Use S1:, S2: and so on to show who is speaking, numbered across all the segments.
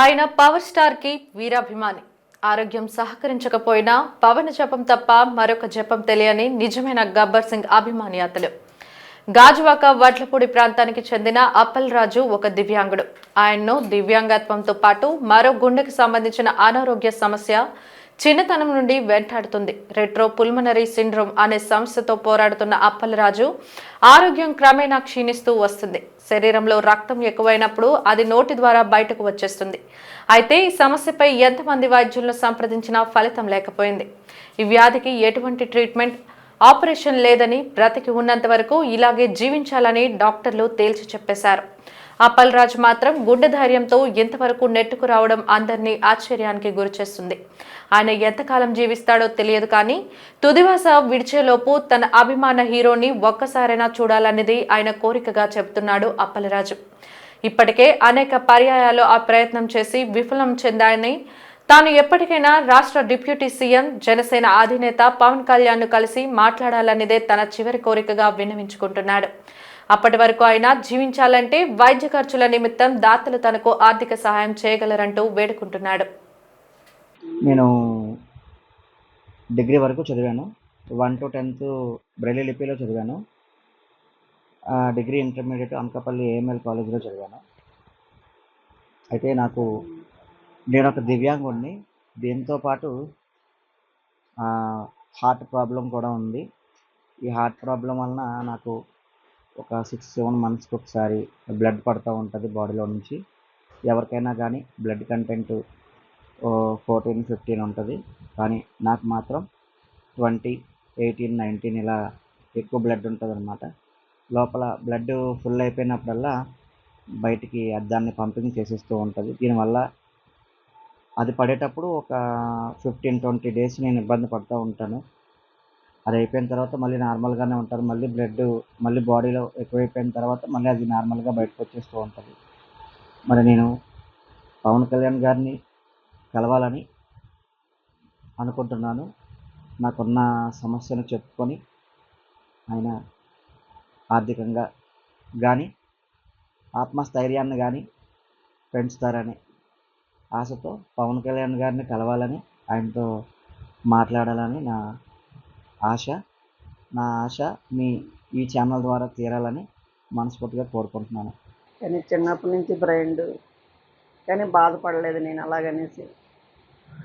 S1: ఆయన పవర్ స్టార్కి వీరాభిమాని. ఆరోగ్యం సహకరించకపోయినా పవన్ జపం తప్ప మరొక జపం తెలియని నిజమైన గబ్బర్ సింగ్ అభిమాని అతలు గాజువాక వడ్లపూడి ప్రాంతానికి చెందిన అప్పల్ రాజు ఒక దివ్యాంగుడు. ఆయన్ను దివ్యాంగత్వంతో పాటు మరో గుండెకు సంబంధించిన అనారోగ్య సమస్య చిన్నతనం నుండి వెంటాడుతుంది. రెట్రో పుల్మనరీ సిండ్రోమ్ అనే సమస్యతో పోరాడుతున్న అప్పలరాజు ఆరోగ్యం క్రమేణా క్షీణిస్తూ వస్తుంది. శరీరంలో రక్తం ఎక్కువైనప్పుడు అది నోటి ద్వారా బయటకు వచ్చేస్తుంది. అయితే ఈ సమస్యపై ఎంతమంది వైద్యులను సంప్రదించినా ఫలితం లేకపోయింది. ఈ వ్యాధికి ఎటువంటి ట్రీట్మెంట్ ఆపరేషన్ లేదని బ్రతికి ఉన్నంత వరకు ఇలాగే జీవించాలని డాక్టర్లు తేల్చి చెప్పేశారు. అప్పల్రాజ్ మాత్రం గుండె ధైర్యంతో ఇంతవరకు నెట్టుకు రావడం అందరినీ ఆశ్చర్యానికి గురిచేస్తుంది. ఆయన ఎంతకాలం జీవిస్తాడో తెలియదు కానీ తుదివాస విడిచేలోపు తన అభిమాన హీరోని ఒక్కసారైనా చూడాలన్నది ఆయన కోరికగా చెబుతున్నాడు అప్పలరాజు. ఇప్పటికే అనేక పర్యాయాలు ఆ ప్రయత్నం చేసి విఫలం చెందాయని తాను ఎప్పటికైనా రాష్ట్ర డిప్యూటీ సీఎం జనసేన అధినేత పవన్ కళ్యాణ్ను కలిసి మాట్లాడాలన్నదే తన చివరి కోరికగా విన్నవించుకుంటున్నాడు. అప్పటి వరకు ఆయన జీవించాలంటే వైద్య ఖర్చుల నిమిత్తం దాతలు తనకు ఆర్థిక సహాయం చేయగలరంటూ వేడుకుంటున్నాడు.
S2: నేను డిగ్రీ వరకు చదివాను. వన్ టు టెన్త్ బ్రెలి లిపిలో చదివాను. డిగ్రీ ఇంటర్మీడియట్ అనకాపల్లి ఏఎంఎల్ కాలేజ్లో చదివాను. అయితే నాకు నేను ఒక దివ్యాంగుడిని దీంతో పాటు హార్ట్ ప్రాబ్లం కూడా ఉంది. ఈ హార్ట్ ప్రాబ్లం వలన నాకు ఒక సిక్స్ సెవెన్ మంత్స్కి ఒకసారి బ్లడ్ పడుతూ ఉంటుంది బాడీలో నుంచి. ఎవరికైనా కానీ బ్లడ్ కంటెంట్ ఫోర్టీన్ ఫిఫ్టీన్ ఉంటుంది. కానీ నాకు మాత్రం ట్వంటీ ఎయిటీన్ నైన్టీన్ ఇలా ఎక్కువ బ్లడ్ ఉంటుంది అనమాట లోపల బ్లడ్ ఫుల్ అయిపోయినప్పుడల్లా బయటికి దాన్ని పంపింగ్ చేసేస్తూ ఉంటుంది. దీనివల్ల అది పడేటప్పుడు ఒక ఫిఫ్టీన్ ట్వంటీ డేస్ నేను ఇబ్బంది పడుతూ ఉంటాను. అది అయిపోయిన తర్వాత మళ్ళీ నార్మల్గానే ఉంటారు. మళ్ళీ బ్లడ్ మళ్ళీ బాడీలో ఎక్కువైపోయిన తర్వాత మళ్ళీ అది నార్మల్గా బయటకు వచ్చేస్తూ ఉంటుంది. మరి నేను పవన్ కళ్యాణ్ గారిని కలవాలని అనుకుంటున్నాను. నాకున్న సమస్యను చెప్పుకొని ఆయన ఆర్థికంగా కానీ ఆత్మస్థైర్యాన్ని కానీ పెంచుతారని ఆశతో పవన్ కళ్యాణ్ గారిని కలవాలని ఆయనతో మాట్లాడాలని నా ఆశ నా ఆశ మీ ఈ ఛానల్ ద్వారా తీరాలని మనస్ఫూర్తిగా కోరుకుంటున్నాను.
S3: కానీ చిన్నప్పటి నుంచి బ్రైండ్ కానీ బాధపడలేదు నేను అలాగనేసి.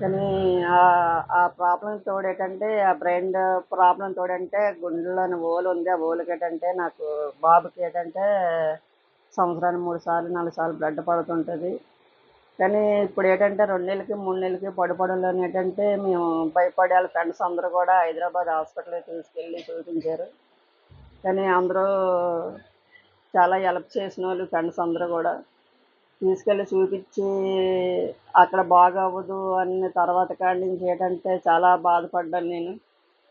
S3: కానీ ఆ- ప్రాబ్లం తోడేటంటే ఆ బ్రైండ్ ప్రాబ్లం తోడంటే గుండెలోని ఓలు ఉంది. ఆ ఓలుకి ఏంటంటే నాకు బాబుకి ఏంటంటే సంవత్సరానికి మూడు సార్లు నాలుగు సార్లు బ్లడ్ పడుతుంటుంది. కానీ ఇప్పుడు ఏంటంటే రెండు నెలలకి మూడు నెలలకి పడిపడంలోని ఏంటంటే మేము భయపడే వాళ్ళ ఫ్రెండ్స్ అందరూ కూడా హైదరాబాద్ హాస్పిటల్కి తీసుకెళ్ళి చూపించారు. కానీ అందరూ చాలా హెల్ప్ చేసిన వాళ్ళు ఫ్రెండ్స్ అందరూ కూడా. తీసుకెళ్ళి చూపించి అక్కడ బాగవ్వదు అన్న తర్వాత కాడి నుంచి ఏంటంటే చాలా బాధపడ్డాను నేను.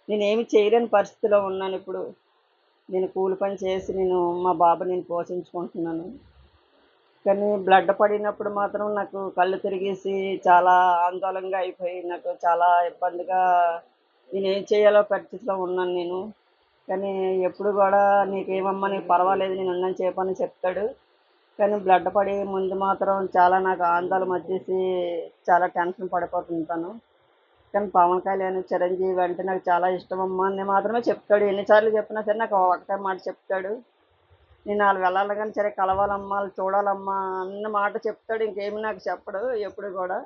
S3: నేను ఏమి చేయలేని పరిస్థితిలో ఉన్నాను ఇప్పుడు. నేను కూలి పని చేసి నేను మా బాబు నేను పోషించుకుంటున్నాను. కానీ బ్లడ్ పడినప్పుడు మాత్రం నాకు కళ్ళు తిరిగేసి చాలా ఆందోళనగా అయిపోయి నాకు చాలా ఇబ్బందిగా నేను ఏం చేయాలో పరిస్థితిలో ఉన్నాను నేను. కానీ ఎప్పుడు కూడా నీకేమమ్మా నీకు పర్వాలేదు నేను ఉన్నాను చెప్పని చెప్తాడు. కానీ బ్లడ్ పడే ముందు మాత్రం చాలా నాకు ఆందోళన వచ్చేసి చాలా టెన్షన్ పడిపోతుంటాను కానీ పవన్ కళ్యాణ్ చిరంజీవి అంటే నాకు చాలా ఇష్టం అమ్మా అని మాత్రమే చెప్తాడు. ఎన్నిసార్లు చెప్పినా సరే నాకు ఒకటే మాట చెప్తాడు. నేను వాళ్ళు వెళ్ళాలి కానీ సరే కలవాలమ్మా వాళ్ళు చూడాలమ్మా అన్న మాట చెప్తాడు. ఇంకేమి నాకు చెప్పడు ఎప్పుడు కూడా.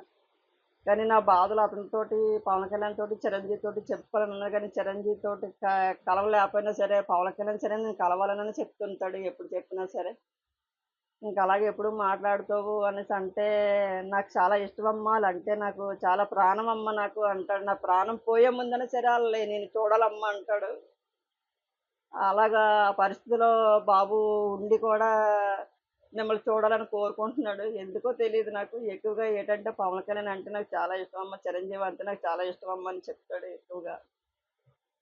S3: కానీ నా బాధలు అతనితోటి పవన్ కళ్యాణ్ తోటి చిరంజీవి తోటి చెప్పుకోవాలని కానీ చిరంజీవి తోటి క- కలవలేకపోయినా సరే పవన్ కళ్యాణ్ సరే నేను కలవాలని చెప్తుంటాడు ఎప్పుడు చెప్పినా సరే. ఇంకా అలాగే ఎప్పుడు మాట్లాడుతావు అనేసి అంటే నాకు చాలా ఇష్టం అమ్మ వాళ్ళు అంటే నాకు చాలా ప్రాణం అమ్మ నాకు అంటాడు. నా ప్రాణం పోయే ముందనే సరే వాళ్ళు నేను చూడాలమ్మా అంటాడు. అలాగా ఆ పరిస్థితిలో బాబు ఉండి కూడా మిమ్మల్ని చూడాలని కోరుకుంటున్నాడు. ఎందుకో తెలియదు నాకు. ఎక్కువగా ఏంటంటే పవన్ కళ్యాణ్ అంటే నాకు చాలా ఇష్టం అమ్మ. చిరంజీవి అంటే నాకు చాలా ఇష్టం అమ్మ అని చెప్తాడు ఎక్కువగా.